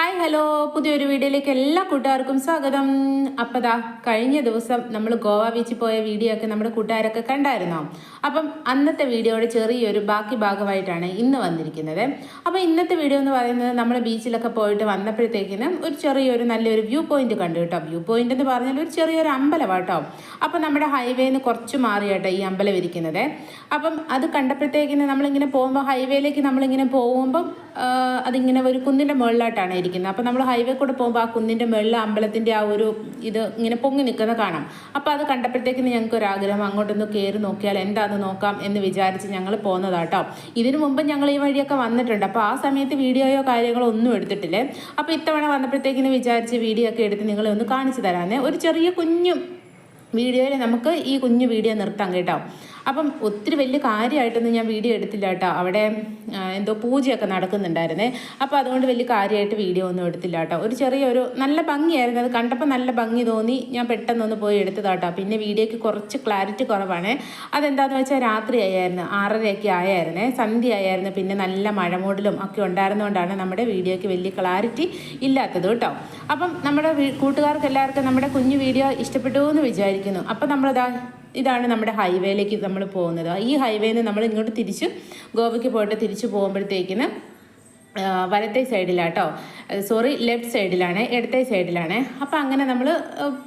Hi hello. പുതിയൊരു വീഡിയോയിലേക്ക് എല്ലാ കൂട്ടുകാർക്കും സ്വാഗതം. അപ്പോൾ ദാ കഴിഞ്ഞ ദിവസം നമ്മൾ ഗോവ ബീച്ചിൽ പോയ വീഡിയോ ഒക്കെ നമ്മുടെ കൂട്ടുകാരൊക്കെ കണ്ടായിരുന്നോ? അപ്പം അന്നത്തെ വീഡിയോയുടെ ചെറിയൊരു ബാക്കി ഭാഗമായിട്ടാണ് ഇന്ന് വന്നിരിക്കുന്നത്. അപ്പോൾ ഇന്നത്തെ വീഡിയോ എന്ന് പറയുന്നത് നമ്മൾ ബീച്ചിലൊക്കെ പോയിട്ട് വന്നപ്പോഴത്തേക്കിന് ഒരു ചെറിയൊരു നല്ലൊരു വ്യൂ പോയിന്റ് കണ്ടു കേട്ടോ. വ്യൂ പോയിന്റ് എന്ന് പറഞ്ഞാൽ ഒരു ചെറിയൊരു അമ്പലം കേട്ടോ. അപ്പോൾ നമ്മുടെ ഹൈവേന്ന് കുറച്ച് മാറി കേട്ടോ ഈ അമ്പലം ഇരിക്കുന്നത്. അപ്പം അത് കണ്ടപ്പോഴത്തേക്കിന് നമ്മളിങ്ങനെ പോകുമ്പോൾ ഹൈവേയിലേക്ക് നമ്മളിങ്ങനെ പോകുമ്പം അതിങ്ങനെ ഒരു കുന്നിന്റെ മുകളിലായിട്ടാണ് ഇരിക്കുന്നത്. അപ്പോൾ നമ്മൾ ഹൈവേ കൂടെ പോകുമ്പോൾ ആ കുന്നിന്റെ മുകളിൽ അമ്പലത്തിന്റെ ആ ഒരു ഇത് ഇങ്ങനെ പൊങ്ങി നിൽക്കുന്നത് കാണാം. അപ്പോൾ അത് കണ്ടപ്പോഴത്തേക്കിന് ഞങ്ങൾക്ക് ഒരു ആഗ്രഹം അങ്ങോട്ടൊന്ന് കയറി നോക്കിയാൽ എന്താന്ന് നോക്കാം എന്ന് വിചാരിച്ച് ഞങ്ങൾ പോകുന്നതാട്ടോ ഇതിനു മുമ്പ് ഞങ്ങൾ ഈ വഴിയൊക്കെ വന്നിട്ടുണ്ട്. അപ്പോൾ ആ സമയത്ത് വീഡിയോയോ കാര്യങ്ങളോ ഒന്നും എടുത്തിട്ടില്ലേ? അപ്പോൾ ഇത്തവണ വന്നപ്പോഴത്തേക്കിന് വിചാരിച്ച് വീഡിയോ ഒക്കെ എടുത്ത് നിങ്ങളെ ഒന്ന് കാണിച്ചു തരാമെന്നേ ഒരു ചെറിയ കുഞ്ഞു വീഡിയോയിൽ നമുക്ക് ഈ കുഞ്ഞു വീഡിയോ നിർത്താം കേട്ടോ. അപ്പം ഒത്തിരി വലിയ കാര്യമായിട്ടൊന്നും ഞാൻ വീഡിയോ എടുത്തില്ല കേട്ടോ. അവിടെ എന്തോ പൂജയൊക്കെ നടക്കുന്നുണ്ടായിരുന്നേ. അപ്പോൾ അതുകൊണ്ട് വലിയ കാര്യമായിട്ട് വീഡിയോ ഒന്നും എടുത്തില്ല കേട്ടോ. ഒരു ചെറിയൊരു നല്ല ഭംഗിയായിരുന്നു. അത് കണ്ടപ്പോൾ നല്ല ഭംഗി തോന്നി. ഞാൻ പെട്ടെന്നൊന്ന് പോയി എടുത്തതാട്ടോ പിന്നെ വീഡിയോയ്ക്ക് കുറച്ച് ക്ലാരിറ്റി കുറവാണ്. അതെന്താണെന്ന് വെച്ചാൽ രാത്രി ആയായിരുന്നു. ആറരയൊക്കെ ആയായിരുന്നേ. സന്ധ്യ ആയായിരുന്നു. പിന്നെ നല്ല മഴമൂടലും ഒക്കെ ഉണ്ടായിരുന്നുകൊണ്ടാണ് നമ്മുടെ വീഡിയോയ്ക്ക് വലിയ ക്ലാരിറ്റി ഇല്ലാത്തത് കേട്ടോ. അപ്പം നമ്മുടെ കൂട്ടുകാർക്ക് എല്ലാവർക്കും നമ്മുടെ കുഞ്ഞു വീഡിയോ ഇഷ്ടപ്പെട്ടു എന്ന് വിചാരിക്കുന്നു അപ്പം നമ്മളതാ ഇതാണ് നമ്മുടെ ഹൈവേയിലേക്ക് നമ്മൾ പോകുന്നത്. ഈ ഹൈവേയിൽ നിന്ന് നമ്മൾ ഇങ്ങോട്ട് തിരിച്ച് ഗോവയ്ക്ക് പോയിട്ട് തിരിച്ച് പോകുമ്പോഴത്തേക്കിന് വലത്തെ സൈഡിലാട്ടോ. സോറി ലെഫ്റ്റ് സൈഡിലാണ് ഇടത്തെ സൈഡിലാണ് അപ്പോൾ അങ്ങനെ നമ്മൾ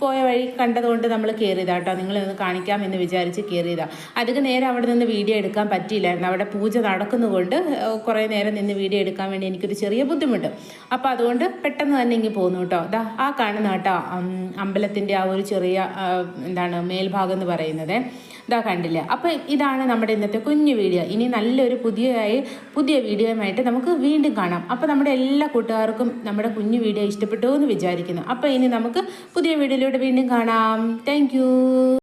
പോയ വഴി കണ്ടതുകൊണ്ട് നമ്മൾ കയറിയതാ കേട്ടോ നിങ്ങളെ ഒന്ന് കാണിക്കാം എന്ന് വിചാരിച്ച് കയറിയതാ അധികം നേരം അവിടെ നിന്ന് വീഡിയോ എടുക്കാൻ പറ്റിയില്ലായിരുന്നു. അവിടെ പൂജ നടക്കുന്നതുകൊണ്ട് കുറേ നേരം നിന്ന് വീഡിയോ എടുക്കാൻ വേണ്ടി എനിക്കൊരു ചെറിയ ബുദ്ധിമുട്ട്. അപ്പോൾ അതുകൊണ്ട് പെട്ടെന്ന് തന്നെ ഇങ്ങനെ പോന്നു കേട്ടോ. ദാ ആ കാണുന്ന കേട്ടോ അമ്പലത്തിന്റെ ആ ഒരു ചെറിയ എന്താണ് മേൽഭാഗം എന്ന് പറയുന്നത്. ഇതാ കണ്ടില്ല? അപ്പോൾ ഇതാണ് നമ്മുടെ ഇന്നത്തെ കുഞ്ഞു വീഡിയോ. ഇനി നല്ലൊരു പുതിയതായി പുതിയ വീഡിയോയുമായിട്ട് നമുക്ക് വീണ്ടും കാണാം. അപ്പോൾ നമ്മുടെ എല്ലാ കൂട്ടുകാർക്കും നമ്മുടെ കുഞ്ഞു വീഡിയോ ഇഷ്ടപ്പെട്ടു എന്ന് വിചാരിക്കുന്നു. അപ്പോൾ ഇനി നമുക്ക് പുതിയ വീഡിയോയിലൂടെ വീണ്ടും കാണാം. താങ്ക്